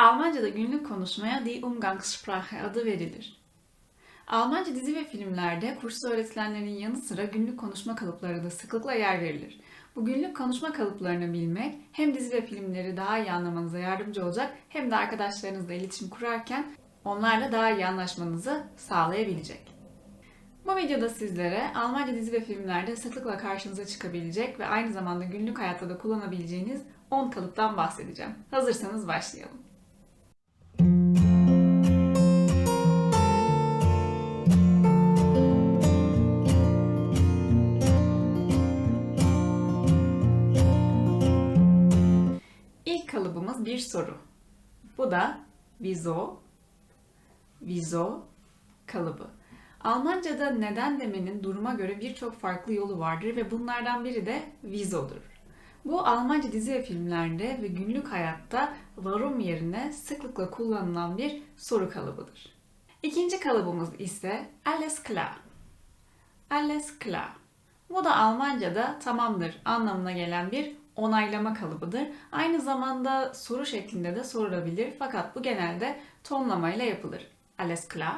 Almanca'da günlük konuşmaya Die Umgangssprache adı verilir. Almanca dizi ve filmlerde kurslu öğretilenlerin yanı sıra günlük konuşma kalıpları da sıklıkla yer verilir. Bu günlük konuşma kalıplarını bilmek hem dizi ve filmleri daha iyi anlamanıza yardımcı olacak hem de arkadaşlarınızla iletişim kurarken onlarla daha iyi anlaşmanızı sağlayabilecek. Bu videoda sizlere Almanca dizi ve filmlerde sıklıkla karşınıza çıkabilecek ve aynı zamanda günlük hayatta da kullanabileceğiniz 10 kalıptan bahsedeceğim. Hazırsanız başlayalım. İlk kalıbımız bir soru. Bu da wieso, wieso kalıbı. Almanca'da neden demenin duruma göre birçok farklı yolu vardır ve bunlardan biri de wieso'dur. Bu Almanca dizi ve filmlerde ve günlük hayatta warum yerine sıklıkla kullanılan bir soru kalıbıdır. İkinci kalıbımız ise alles klar. Alles klar. Bu da Almanca'da tamamdır anlamına gelen bir onaylama kalıbıdır. Aynı zamanda soru şeklinde de sorulabilir fakat bu genelde tonlamayla yapılır. Alles klar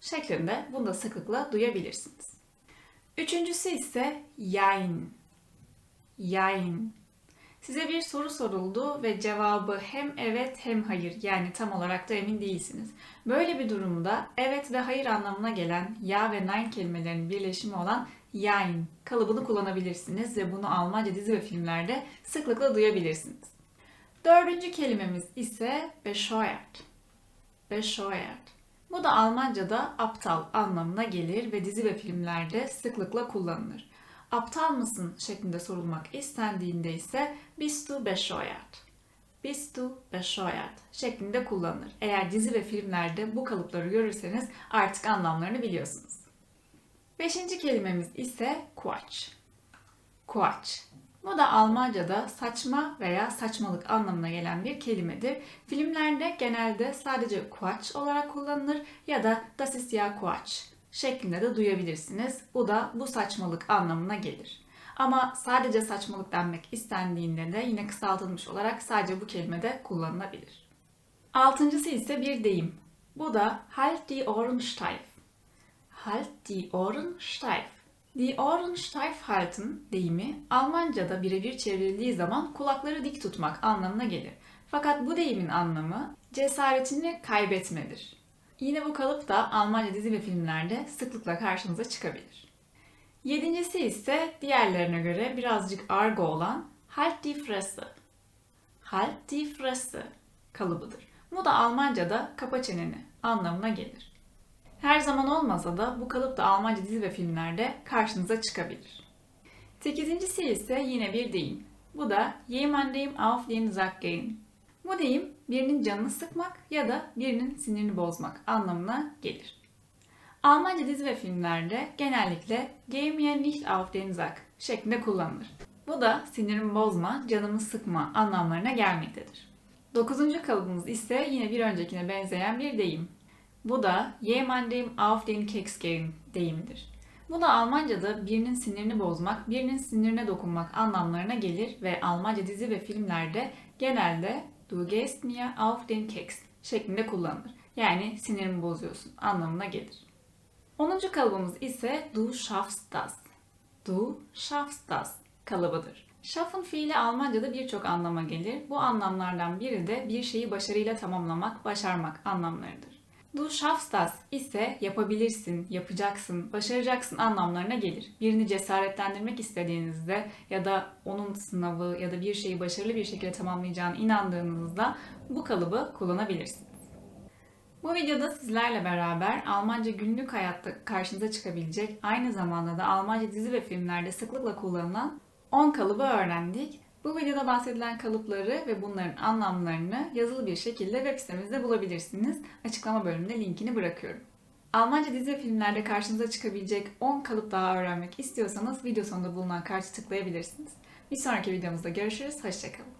şeklinde bunu da sıklıkla duyabilirsiniz. Üçüncüsü ise yain. Yain. Size bir soru soruldu ve cevabı hem evet hem hayır yani tam olarak da emin değilsiniz. Böyle bir durumda evet ve hayır anlamına gelen ya ve nein kelimelerinin birleşimi olan yain kalıbını kullanabilirsiniz ve bunu Almanca dizi ve filmlerde sıklıkla duyabilirsiniz. Dördüncü kelimemiz ise bescheuert. Bescheuert. Bu da Almanca'da aptal anlamına gelir ve dizi ve filmlerde sıklıkla kullanılır. Aptal mısın şeklinde sorulmak istendiğinde ise bist du bescheuert? Bist du bescheuert şeklinde kullanılır. Eğer dizi ve filmlerde bu kalıpları görürseniz artık anlamlarını biliyorsunuz. Beşinci kelimemiz ise Quatsch. Quatsch. Bu da Almanca'da saçma veya saçmalık anlamına gelen bir kelimedir. Filmlerde genelde sadece Quatsch olarak kullanılır ya da Das ist ja Quatsch şeklinde de duyabilirsiniz. Bu da bu saçmalık anlamına gelir. Ama sadece saçmalık denmek istendiğinde de yine kısaltılmış olarak sadece bu kelime de kullanılabilir. Altıncısı ise bir deyim. Bu da halt die Ohren steif. Halt die Ohren steif. Die Ohren steif halten deyimi Almanca'da birebir çevrildiği zaman kulakları dik tutmak anlamına gelir. Fakat bu deyimin anlamı cesaretini kaybetmedir. Yine bu kalıp da Almanca dizi ve filmlerde sıklıkla karşınıza çıkabilir. Yedincisi ise diğerlerine göre birazcık argo olan Halt die Fresse. Halt die Fresse kalıbıdır. Bu da Almanca'da kapa çeneni anlamına gelir. Her zaman olmasa da bu kalıp da Almanca dizi ve filmlerde karşınıza çıkabilir. Sekizincisi ise yine bir deyim. Bu da jemandem auf den Sack gehen. Bu deyim birinin canını sıkmak ya da birinin sinirini bozmak anlamına gelir. Almanca dizi ve filmlerde genellikle geh mir nicht auf den Sack şeklinde kullanılır. Bu da sinirimi bozma, canımı sıkma anlamlarına gelmektedir. Dokuzuncu kalıbımız ise yine bir öncekine benzeyen bir deyim. Bu da jemandem auf den Keks gehen deyimidir. Bu da Almanca'da birinin sinirini bozmak, birinin sinirine dokunmak anlamlarına gelir ve Almanca dizi ve filmlerde genelde du gehst mir auf den Keks şeklinde kullanılır. Yani sinirimi bozuyorsun anlamına gelir. 10. kalıbımız ise du schaffst das. Du schaffst das kalıbıdır. Schaffen fiili Almanca'da birçok anlama gelir. Bu anlamlardan biri de bir şeyi başarıyla tamamlamak, başarmak anlamlarıdır. Du schaffst das ise yapabilirsin, yapacaksın, başaracaksın anlamlarına gelir. Birini cesaretlendirmek istediğinizde ya da onun sınavı ya da bir şeyi başarılı bir şekilde tamamlayacağına inandığınızda bu kalıbı kullanabilirsiniz. Bu videoda sizlerle beraber Almanca günlük hayatta karşınıza çıkabilecek, aynı zamanda da Almanca dizi ve filmlerde sıklıkla kullanılan 10 kalıbı öğrendik. Bu videoda bahsedilen kalıpları ve bunların anlamlarını yazılı bir şekilde web sitemizde bulabilirsiniz. Açıklama bölümünde linkini bırakıyorum. Almanca dizi ve filmlerde karşınıza çıkabilecek 10 kalıp daha öğrenmek istiyorsanız video sonunda bulunan kartı tıklayabilirsiniz. Bir sonraki videomuzda görüşürüz. Hoşçakalın.